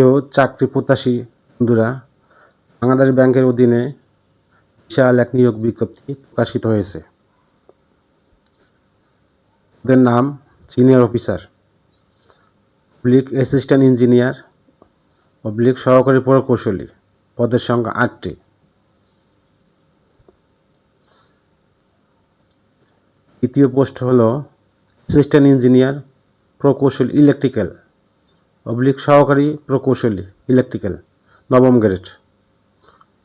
কেউ চাকরি প্রত্যাশী বন্ধুরা বাংলাদেশ ব্যাংকের অধীনে বিশাল এক নিয়োগ বিজ্ঞপ্তি প্রকাশিত হয়েছে। ওদের নাম senior officer, public assistant engineer, public সহকারী প্রকৌশলী পদের সংখ্যা আটটি। দ্বিতীয় পোস্ট হলো অ্যাসিস্ট্যান্ট ইঞ্জিনিয়ার, প্রকৌশলী ইলেকট্রিক্যাল। অবলিক সহকারী প্রকৌশলী ইলেকট্রিক্যাল নবম গ্রেড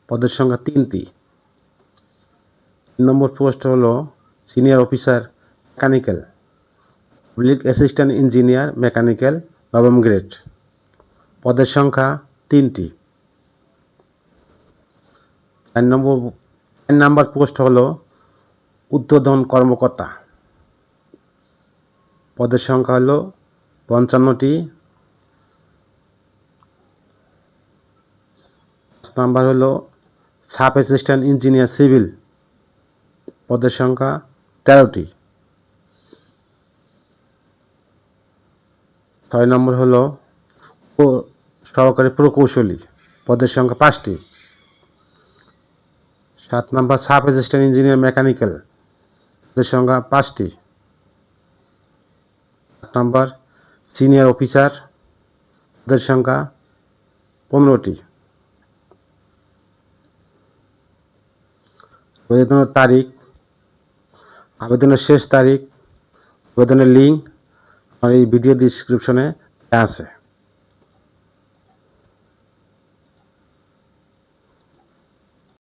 পদের সংখ্যা তিনটি। তিন নম্বর পোস্ট হলো senior officer mechanical public assistant engineer mechanical নবম গ্রেড পদের সংখ্যা তিনটি। চার নম্বর চার নাম্বার পোস্ট হলো উদ্বোধন কর্মকর্তা। পদের সংখ্যা হলো পঞ্চান্নটি নাম্বার হলো সাব অ্যাসিস্ট্যান্ট ইঞ্জিনিয়ার সিভিল, পদের সংখ্যা তেরোটি। ছয় নম্বর হলো সহকারী প্রকৌশলী, পদের সংখ্যা পাঁচটি। সাত number sub assistant engineer mechanical, পদের সংখ্যা পাঁচটি। আট নম্বর সিনিয়র অফিসার, পদের সংখ্যা পনেরোটি। আবেদনের তারিখ আবেদনের শেষ তারিখ আবেদনের লিঙ্ক আমার এই ভিডিও ডিসক্রিপশনে আছে।